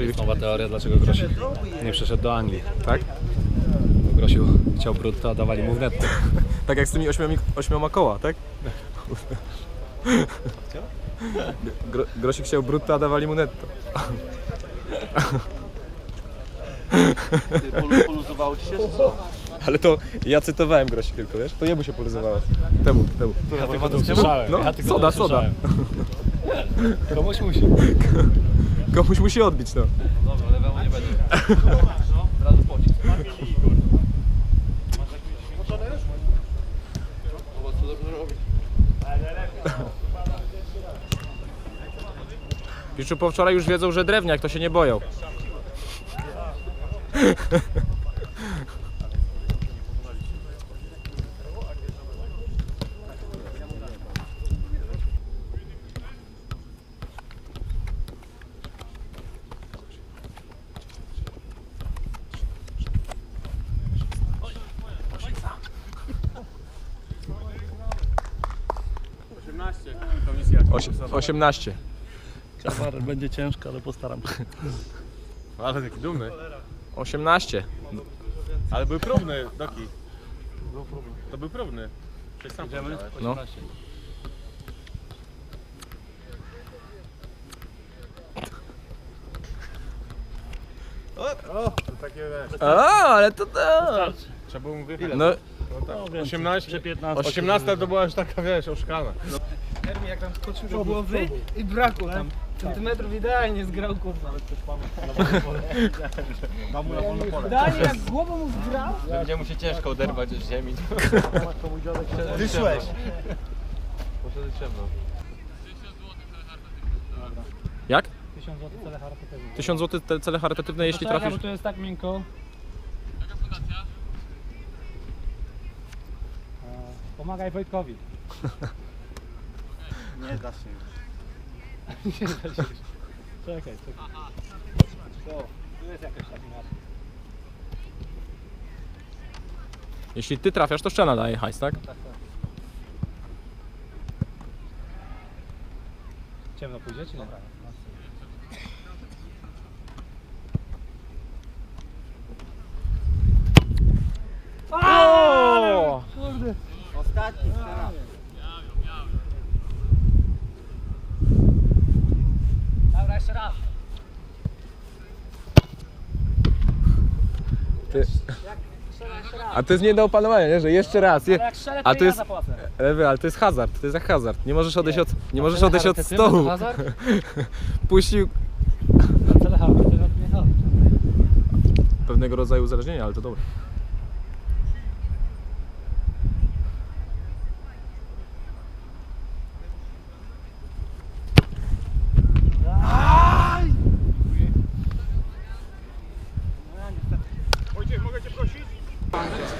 Jest nowa teoria, dlaczego Grosik nie przeszedł do Anglii, tak? Bo Grosiu chciał brutto, a dawali mu w netto. Tak jak z tymi ośmiomi, ośmioma koła, tak? Gro, Grosik chciał brutto, a dawali mu netto. Poluzowało ci się? co? Ale to ja cytowałem Grosik tylko, wiesz? To jemu się poluzowało. Temu, temu. Ja tylko to słyszałem. No, ja tylko soda, to soda. Komuś musi. Komuś musi odbić, no. Dobra, lewemu nie będzie. Od razu pocisk. Zobacz co dobrze robić. Piszczy po wczoraj już wiedzą, że drewniak, to się nie boją. 18. Kawar będzie ciężko, ale postaram się. Ale taki dumny. 18. Ale był próbny, Doki. To był próbny. Przecież sam powiedziałeś. No. A, ale to tak. Trzeba było mu wychylać. No, No, więcej. 18. Czy 15. 18 to była już taka, wiesz, oszukana. Hermi jak tam skoczył do głowy i brakło tam centymetrów idealnie zgrał kurwa. Mam na wolno pole. Idealnie jak głową mu zgrał. Będzie mu się ciężko oderwać z ziemi. Wyszłeś. Poszedł ciemno. jak? 1000 zł cele charytatywne. 1000 zł te cele charytatywne, jeśli Czekaj, trafisz. bo to jest tak miękko. Jaka fundacja? Pomagaj Wojtkowi. Nie da się. Nie da się. Czekaj, czekaj. O, tu jest jakaś tak inaczej. Jeśli ty trafiasz, to szczena daje hajs, tak? Tak, tak. Ciemno pójdzie czy nie? O! Dobra, jeszcze raz. Ty... A to jest nie do opanowania, nie? Że jeszcze raz. Je... Ale jak strzelę, to, A to ja jest- zapłacę. Lewy, ale to jest hazard, to jest jak hazard. Nie możesz odejść od, nie możesz odejść od stołu. Puścił chodzi. pewnego rodzaju uzależnienie, ale to dobre.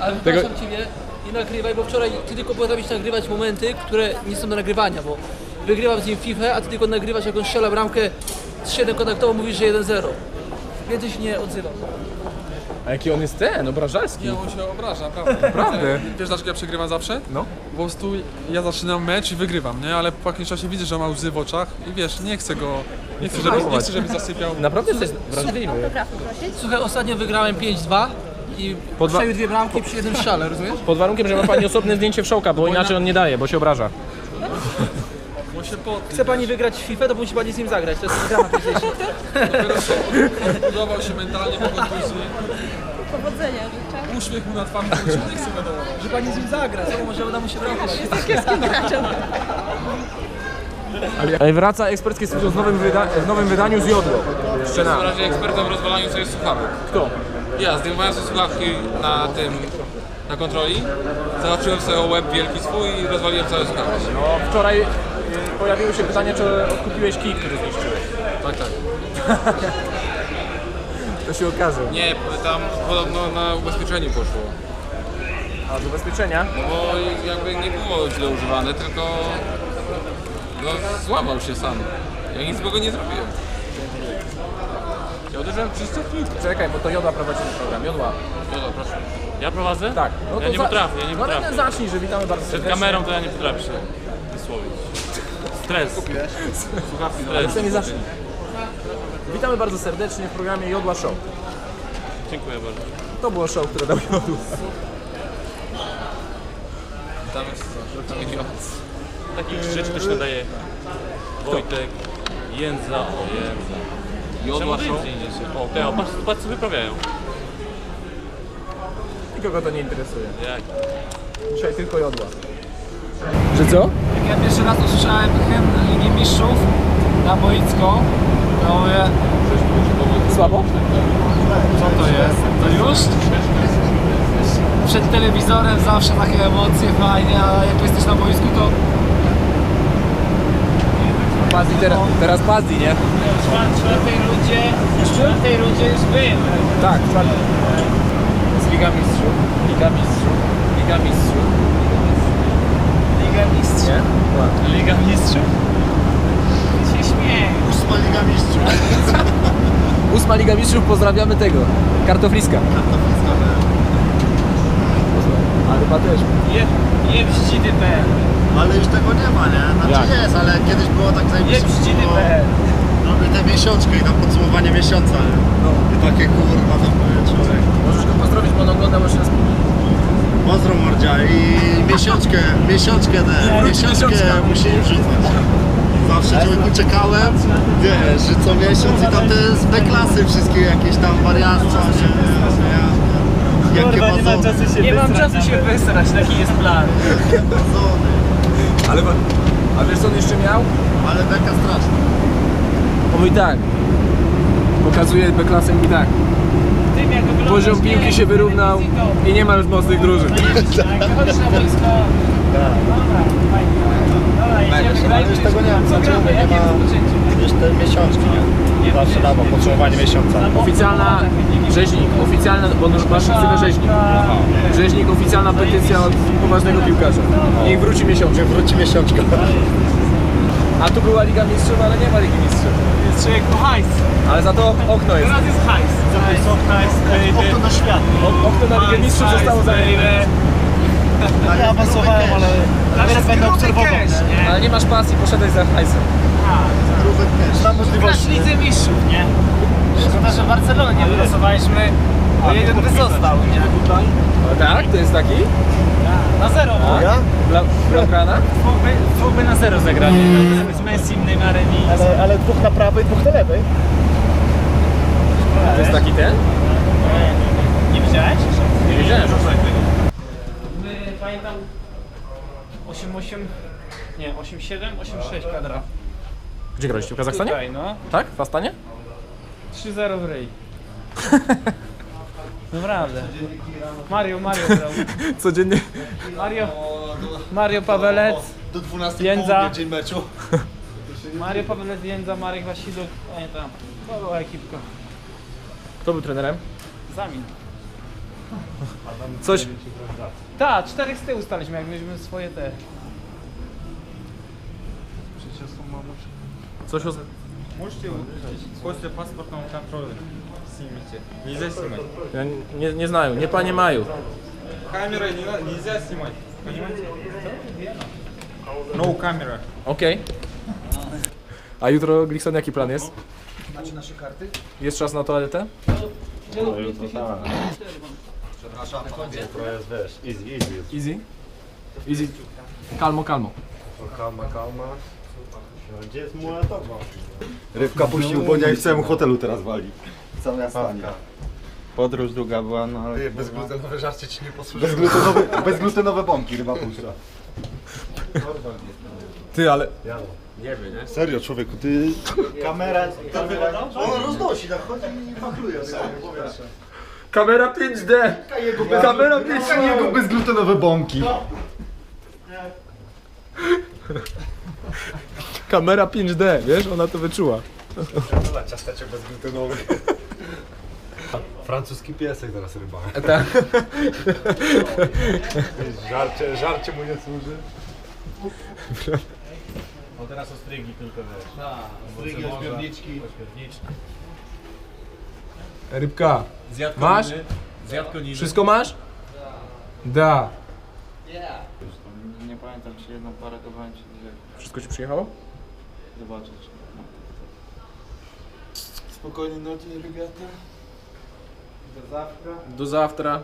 Ale Tego- przepraszam Ciebie, nie nagrywaj, bo wczoraj Ty tylko potrafisz nagrywać momenty, które nie są do nagrywania, bo wygrywam z nim FIFA, a Ty tylko nagrywasz jak on strzela bramkę z 7 kontaktowo, mówisz, że 1-0. Więcej się nie odzywam. A jaki on jest ten, obrażalski. Nie, on się obraża, naprawdę. Naprawdę? Wiesz dlaczego ja przegrywam zawsze? No. Po prostu ja zaczynam mecz i wygrywam, nie? Ale po jakimś czasie widzę, że ma łzy w oczach i wiesz, nie chcę go, nie chcę, żeby, nie chcę, żeby zasypiał. Naprawdę jesteś wrażliwy. Słuchaj, ostatnio wygrałem 5-2 i Po dwa- strzelił dwie bramki przy jednym strzale, rozumiesz? Pod warunkiem, że ma pani osobne zdjęcie wszołka, bo inaczej on nie daje, bo się obraża. Bo się. Chce Pani wygrać w FIFA, to musi Pani z nim zagrać, to jest gra na PlayStation. Co odbudował się mentalnie po kontuzji. Powodzenia życzę. Uśmiech mu na twarzy, bo się nie chce wiadomo. Że Pani z nim zagra, co może uda mu się bramkę Ale wraca eksperckie studio w nowym, wyda- w nowym wydaniu z jodło. Szczena. Na razie ekspertem w rozwalaniu sobie słuchawek. Kto? Ja zdejmowałem sobie słuchawki na tym, na kontroli, zahaczyłem sobie łeb wielki swój i rozwaliłem całe słuchawki. No, wczoraj y, pojawiły się pytania, czy odkupiłeś kij, który zniszczyłeś. Tak, tak. To się okaże. Nie, tam podobno na ubezpieczeniu poszło. A z ubezpieczenia? No bo jakby nie było źle używane, tylko no, złamał się sam. Ja nic złego nie zrobiłem. Ja uderzyłem. Czekaj, bo to Jodła prowadzi ten program. Jodła. Dobra, proszę. Ja prowadzę? Tak. No Ja to nie za- potrafię, ja nie No ale potrafię. zacznij, że witamy bardzo Przed serdecznie. kamerą to ja nie potrafię się wysłowić. Stres. Słuchawki Ale nie zacznij. Witamy bardzo serdecznie w programie Jodła Show. Dziękuję bardzo. To było show, które dał Jodła. Takich rzeczy też nadaje Wojtek, Jędza, o Jędza. Jodła Show? O, te, o, patrz, patrz co wyprawiają. Nikogo to nie interesuje. Jak? Dzisiaj tylko Jodła. Że co? Jak ja pierwszy raz usłyszałem hymn Ligi Mistrzów na boisko, to mówię, Słabo? co to jest? To już? Przed telewizorem zawsze takie emocje fajnie, a jak jesteś na boisku to Pazdi teraz, teraz Pazdi, nie? w rundzie, w czwartej rundzie już był. Tak, czwarty. Z Liga Mistrzów. Liga Mistrzów. Liga Mistrzów. Liga Mistrzów. Liga Mistrzów? Się śmieję. Ósma Liga Mistrzów, pozdrawiamy tego. Kartofliska. Ale chyba też. Je, je brzdzidy.pl Ale już tego nie ma, nie? Znaczy Jak? jest, ale kiedyś było tak Je zajebiście. brzdzidy.pl Robię te miesiączki i tam podsumowanie miesiąca, nie? No. I takie kurwa tam były człowiek. Możesz go pozdrowić, bo on ogląda już raz. Pozdro mordzia i miesiączkę, miesiączkę tę, miesiączkę musi wrzucać. Zawsze człowieku czekałem, wiesz, że co miesiąc i tam te z B-klasy wszystkie jakieś tam wariactwa, nie? nie? Jakie bazony, Nie mam czasu się wysrać, taki jest plan. Ale, a wiesz co on jeszcze miał? Ale beka straszna. Mówi tak. Pokazuje B-klasę i tak. Poziom piłki się wyrównał i nie ma już mocnych drużyn. Wychodzisz na boisko... Już tego nie mam, znaczy nie ma już te miesiączki, nie? Zawsze dawał podsumowanie miesiąca. Oficjalna rzeźnik, oficjalna, bo masz ksywę rzeźnik. Rzeźnik, oficjalna petycja od poważnego piłkarza. Niech wróci miesiąc. Że wróci miesiączka. A tu była Liga Mistrzów, ale nie ma Ligi Mistrzów. Jest człowiek po hajs. Ale za to okno jest. Teraz jest hajs. Hajs, hajs, Okno na świat. O- Okno na Ligę Mistrzów zostało zajęte. Ja awansowałem, ale Ale będę obserwował. Ale nie masz pasji, poszedłeś za hajsem. grówek też. Mam Grasz możliwości. w Lidze Mistrzów, nie? Szkoda, że Barcelonę nie wylosowaliśmy, bo jeden by został, nie? Tak? To jest taki? Na zero, no. Ja? Blaugrana? Dwóch by, dwóch by na zero zagrali. Z Messi, Neymarem i... Ale, ale dwóch na prawej, dwóch na lewej. To jest taki ten? Nie widziałeś? Nie wiedziałem. My, pamiętam, 8-8... Nie, 8-7, 8-6 kadra. Gdzie graliście? W Kazachstanie? Tutaj, no. Tak? W Astanie? 3-0 w ryj. Naprawdę. Mario, Mario grał. Codziennie. Mario, Mario Pawelec, Do 12 Jędza. dzień meczu. Mario Pawelec, Jędza, Marek Wasiluk, pamiętam. To była ekipka. Kto był trenerem? Zamin. Coś. Tak, czterech z tyłu staliśmy, jak mieliśmy swoje te. Coś o... Можете после паспортного контроля снимите. Нельзя снимать. Ja nie, nie znają, nie panie Maju. Камерой не надо, нельзя снимать. Понимаете? No камера. Okej. A jutro, Glikson, jaki plan jest? Macie nasze karty? Jest czas na toaletę? Przepraszam, to jest, wiesz, easy, easy jest. Easy? Easy. Kalmo, kalmo. Kalma, kalma. Gdzie jest Mułatowa? Rybka puścił Bonia i w całym hotelu teraz wali. Stanie. Podróż długa była, no ale... Bezglutenowe żarcie ci nie posłuży. Bezglutenowe, bezglutenowe bąki ryba puszcza. Ty, ale... Serio, człowieku, ty... Kamera... kamera on roznosi, tak chodzi i machluje. Kamera 5D! Kamera 5D! Jego bezglutenowe bąki. Kamera 5D, wiesz? Ona to wyczuła. Ciasteczek bezglutenowy. Francuski piesek teraz ryba. Tak. Żarcie, żarcie mu nie służy. No teraz ostrygi tylko wiesz. Strygi, ośmiorniczki. Rybka. Masz? Wszystko masz? Da. Nie pamiętam, czy jedną parę kawałem, czy dwie. Wszystko ci przyjechało? Zobaczyć. Spokojnej nocy, regata. Do zawtra. Do zawtra.